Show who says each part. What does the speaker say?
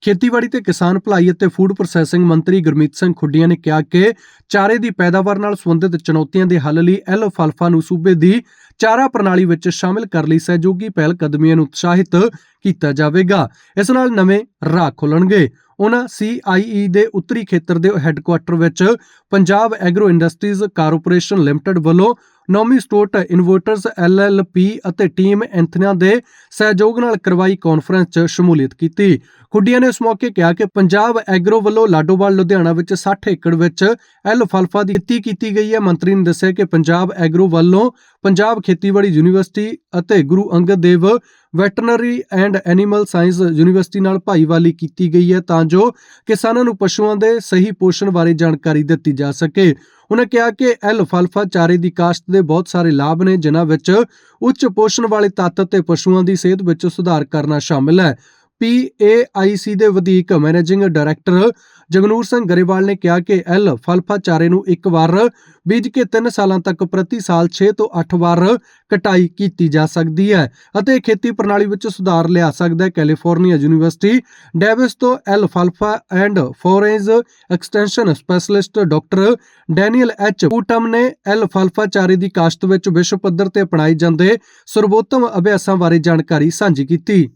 Speaker 1: ਖੇਤੀਬਾੜੀ ਤੇ ਕਿਸਾਨ ਭਲਾਈ ਅਤੇ ਫੂਡ ਪ੍ਰੋਸੈਸਿੰਗ ਮੰਤਰੀ ਗੁਰਮੀਤ ਸਿੰਘ ਖੁੱਡੀਆਂ ਨੇ ਕਿਹਾ ਕਿ ਚਾਰੇ ਦੀ ਪੈਦਾਵਾਰ ਨਾਲ ਸੰਬੰਧਿਤ ਚੁਣੌਤੀਆਂ ਦੇ ਹੱਲ ਲਈ ਐਲ ਫਲਫਾ ਨੂੰ ਸੂਬੇ ਦੀ ਚਾਰਾ ਪ੍ਰਣਾਲੀ ਵਿੱਚ ਸ਼ਾਮਿਲ ਕਰਨ ਲਈ ਸਹਿਯੋਗੀ ਪਹਿਲ ਕਦਮੀਆਂ ਨੂੰ ਉਤਸ਼ਾਹਿਤ ਕੀਤਾ ਜਾਵੇਗਾ। ਇਸ ਨਾਲ ਨਵੇਂ ਰਾਹ ਖੁੱਲਣਗੇ। ਉਹਨਾਂ ਸੀਆਈਈ ਦੇ ਉੱਤਰੀ ਖੇਤਰ ਦੇ ਹੈੱਡਕੁਆਟਰ ਵਿੱਚ Punjab agro industries corporation limited ਵੱਲੋਂ ਨੌਮੀ ਸਟੋਟ ਇਨਵਰਟਰਸ ਐਲਐਲਪੀ ਅਤੇ ਟੀਮ ਐਂਥਨਾ ਦੇ ਸਹਿਯੋਗ ਨਾਲ ਕਰਵਾਈ ਕਾਨਫਰੰਸ 'ਚ ਸ਼ਮੂਲੀਅਤ ਕੀਤੀ। ਖੁੱਡੀਆਂ ਨੇ ਇਸ ਮੌਕੇ ਕਿਹਾ ਕਿ ਪੰਜਾਬ ਐਗਰੋ ਵੱਲੋਂ ਲਾਡੋਵਾਲ, ਲੁਧਿਆਣਾ ਵਿੱਚ 60 ਏਕੜ ਵਿੱਚ ਐਲਫਾਲਫਾ ਦੀ ਖੇਤੀ ਕੀਤੀ ਗਈ ਹੈ। ਮੰਤਰੀ ਨੇ ਦੱਸਿਆ ਕਿ ਪੰਜਾਬ ਐਗਰੋ ਵੱਲੋਂ ਪੰਜਾਬ ਖੇਤੀਬਾੜੀ ਯੂਨੀਵਰਸਿਟੀ ਅਤੇ Guru Angad Dev Veterinary and Animal Science University ਨਾਲ ਭਾਈਵਾਲੀ ਕੀਤੀ ਗਈ ਹੈ ਤਾਂ ਜੋ ਕਿਸਾਨਾਂ ਨੂੰ ਪਸ਼ੂਆਂ ਦੇ ਸਹੀ ਪੋਸ਼ਣ ਬਾਰੇ ਜਾਣਕਾਰੀ ਦਿੱਤੀ ਜਾ ਸਕੇ। ਉਹਨਾਂ ਕਿਹਾ ਕਿ ਐਲਫਾਲਫਾ ਚਾਰੇ ਦੀ ਕਾਸ਼ਤ ਦੇ ਬਹੁਤ ਸਾਰੇ ਲਾਭ ਨੇ, ਜਿਨ੍ਹਾਂ ਵਿੱਚ ਉੱਚ ਪੋਸ਼ਣ ਵਾਲੇ ਤੱਤ ਤੇ ਪਸ਼ੂਆਂ ਦੀ ਸਿਹਤ ਵਿੱਚ ਸੁਧਾਰ ਕਰਨਾ ਸ਼ਾਮਿਲ ਹੈ। ਪੀਏਆਈਸੀ ਦੇ ਵਧੀਕ ਮੈਨੇਜਿੰਗ ਡਾਇਰੈਕਟਰ ਜਗਨੂਰ ਸਿੰਘ ਗਰੇਵਾਲ ਨੇ ਕਿਹਾ ਕਿ ਐਲ ਫਲਫਾ ਚਾਰੇ ਨੂੰ ਇੱਕ ਵਾਰ ਬੀਜ ਕੇ 3 ਸਾਲਾਂ ਤੱਕ ਪ੍ਰਤੀ ਸਾਲ 6 ਤੋਂ 8 ਵਾਰ ਕਟਾਈ ਕੀਤੀ ਜਾ ਸਕਦੀ ਹੈ ਅਤੇ ਖੇਤੀ ਪ੍ਰਣਾਲੀ ਵਿੱਚ ਸੁਧਾਰ ਲਿਆ ਸਕਦਾ ਹੈ। ਕੈਲੀਫੋਰਨੀਆ ਯੂਨੀਵਰਸਿਟੀ, ਡੇਵਿਸ ਤੋਂ ਐਲ ਫਲਫਾ and forage extension specialist doctor Daniel H Putnam ਨੇ ਐਲ ਫਲਫਾ ਚਾਰੇ ਦੀ ਕਾਸ਼ਤ ਵਿੱਚ ਵਿਸ਼ਵ ਪੱਧਰ ਤੇ ਅਪਣਾਏ ਜਾਂਦੇ ਸਰਵੋਤਮ ਅਭਿਆਸਾਂ ਬਾਰੇ ਜਾਣਕਾਰੀ ਸਾਂਝੀ ਕੀਤੀ।